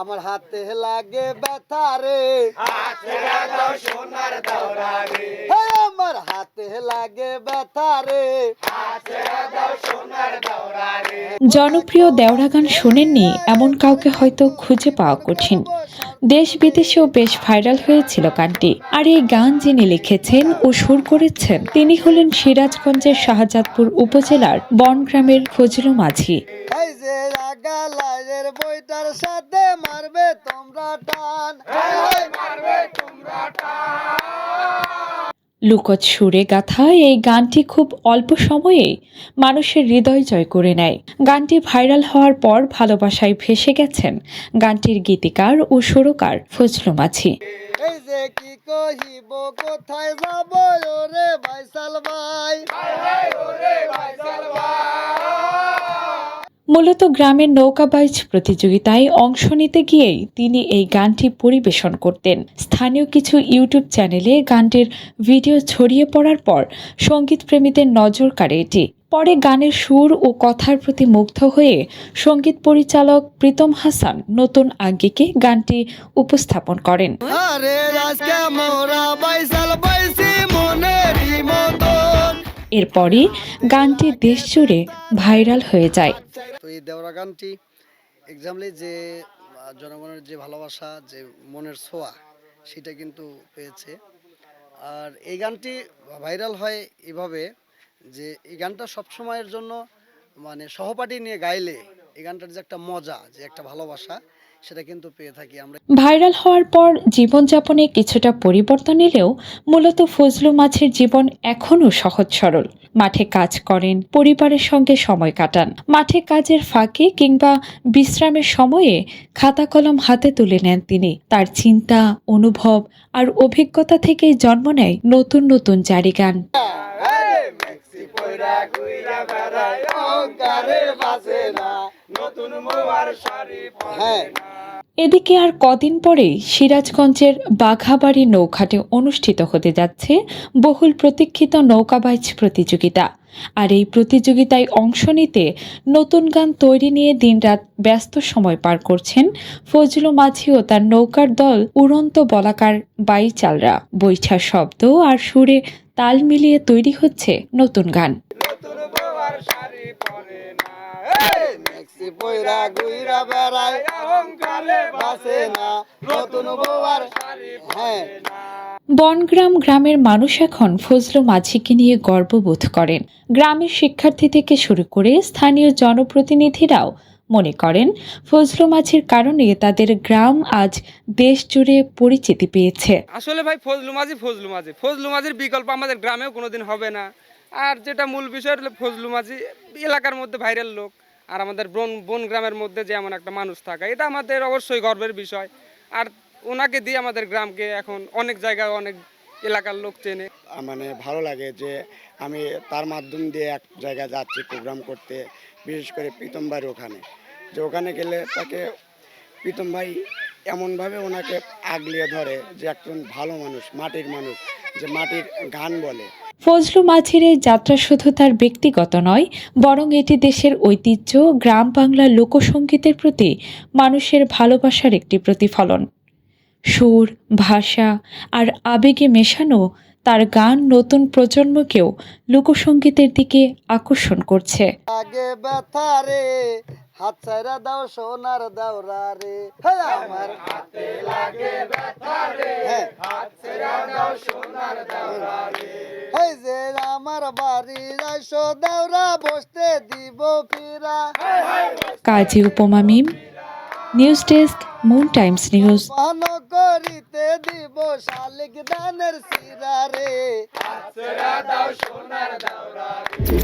আমার হাতে লাগে ব্যথা রে। হে আমার হাতে লাগে ব্যথা রে। জনপ্রিয় দেওড়া গান শোনেননি এমন কাউকে হয়তো খুঁজে পাওয়া কঠিন। দেশ বিদেশেও বেশ ভাইরাল হয়েছিল গানটি। আর এই গান যিনি লিখেছেন ও সুর করেছেন তিনি হলেন সিরাজগঞ্জের শাহজাদপুর উপজেলার বনগ্রামের ফজলু মাঝি। যে বইটার সাথে মারবে তোমরা টান। মারবে তোমরা লুকোচ সুরে গাথা এই গানটি খুব অল্প সময়েই মানুষের হৃদয় জয় করে নেয়। গানটি ভাইরাল হওয়ার পর ভালোবাসায় ভেসে গেছেন গানটির গীতিকার ও সুরকার ফজলু মাঝি। এই যে কি কহিব কোথায় যাব ওরে ভাইসাল ভাই। মূলত গ্রামের নৌকাবাইজ প্রতিযোগিতায় অংশ নিতে গিয়েই তিনি এই গানটি পরিবেশন করতেন। স্থানীয় কিছু ইউটিউব চ্যানেলে গানটির ভিডিও ছড়িয়ে পড়ার পর সংগীত প্রেমীদের নজর কাড়ে এটি। পরে গানের সুর ও কথার প্রতি মুগ্ধ হয়ে সংগীত পরিচালক প্রীতম হাসান নতুন আঙ্গিকে গানটি উপস্থাপন করেন। আরে এরপরই গানটি দেশ জুড়ে ভাইরাল হয়ে যায়। এই দেওরা গানটি এক্সাম্পলি যে জনগণের যে ভালোবাসা, যে মনের ছোঁয়া, সেটা কিন্তু পেয়েছে। আর এই গানটি ভাইরাল হয় এভাবে যে, এই গানটা সবসময়ের জন্য মানে সহপাঠী নিয়ে গাইলে এই গানটার যে একটা মজা, যে একটা ভালোবাসা সেটা কিন্তু পেয়ে থাকি আমরা। ভাইরাল হওয়ার পর জীবনযাপনে কিছুটা পরিবর্তন এলেও মূলত ফজলু মাছের জীবন এখনও সহজ সরল। মাঠে কাজ করেন পরিবারের সঙ্গে সময় কাটান। মাঠে কাজের ফাঁকে কিংবা বিশ্রামের সময়ে খাতা কলম হাতে তুলে নেন তিনি। তার চিন্তা অনুভব আর অভিজ্ঞতা থেকে জন্ম নেয় নতুন নতুন জারি গান হ্যাঁ। এদিকে আর কদিন পরেই সিরাজগঞ্জের বাঘাবাড়ি নৌঘাটে অনুষ্ঠিত হতে যাচ্ছে বহুল প্রতীক্ষিত নৌকাবাইজ প্রতিযোগিতা। আর এই প্রতিযোগিতায় অংশ নিতে নতুন গান তৈরি নিয়ে দিনরাত ব্যস্ত সময় পার করছেন ফজলু মাঝি ও তার নৌকার দল উড়ন্ত বলাকার বাইচালরা। বৈছা শব্দ আর সুরে তাল মিলিয়ে তৈরি হচ্ছে নতুন গান। মেক্সি পয়রা গুইরা বেড়ায় অহংকারে বাসে না নতুন বউয়ার হ্যাঁ বনগ্রাম গ্রামের মানুষ এখন ফজলু মাঝিকে নিয়ে গর্ববোধ করেন। গ্রামের শিক্ষার্থী থেকে শুরু করে স্থানীয় জনপ্রতিনিধিরাও মনে করেন ফজলু মাঝির কারণে তাদের গ্রাম আজ দেশ জুড়ে পরিচিতি পেয়েছে। আসলে ভাই ফজলু মাঝি ফজলু মাঝি। ফজলু মাঝির বিকল্প আমাদের গ্রামেও কোনোদিন হবে না। আর যেটা মূল বিষয় হলো ফজলু মাঝি এলাকার মধ্যে ভাইরাল লোক। আর আমাদের বন বন গ্রামের মধ্যে যে এমন একটা মানুষ থাকা, এটা আমাদের অবশ্যই গর্বের বিষয়। আর ওনাকে দিয়ে আমাদের গ্রামকে এখন অনেক জায়গায় অনেক এলাকার লোক চেনে। মানে ভালো লাগে যে আমি তার মাধ্যম দিয়ে এক জায়গায় যাচ্ছি প্রোগ্রাম করতে, বিশেষ করে প্রীতম ভাইয়ের ওখানে। যে ওখানে গেলে তাকে প্রীতম ভাই এমনভাবে ওনাকে আগলিয়ে ধরে যে একজন ভালো মানুষ, মাটির মানুষ, যে মাটির গান বলে। ফজলু মাঝির এই যাত্রা শুধু তার ব্যক্তিগত নয়, বরং এটি দেশের ঐতিহ্য, গ্রাম বাংলার লোকসঙ্গীতের প্রতি মানুষের ভালোবাসার একটি প্রতিফলন। সুর, ভাষা আর আবেগে মেশানো তার গান নতুন প্রজন্মকেও লোকসঙ্গীতের দিকে আকর্ষণ করছে। হাত ছাইরা দাও সোনার দাওরা রে। আমার হাতে লাগে ব্যথা রে। হাত ছাইরা দাও সোনার দাওরা রে। এই যে আমার বাড়ি যাইছো দাওরা বসতে দিব ফিরা। Kazi Upoma Mim news desk Moon Times news. পান করিতে দিব শালিক দানের সিরা রে। হাত ছাইরা দাও সোনার দাওরা রে।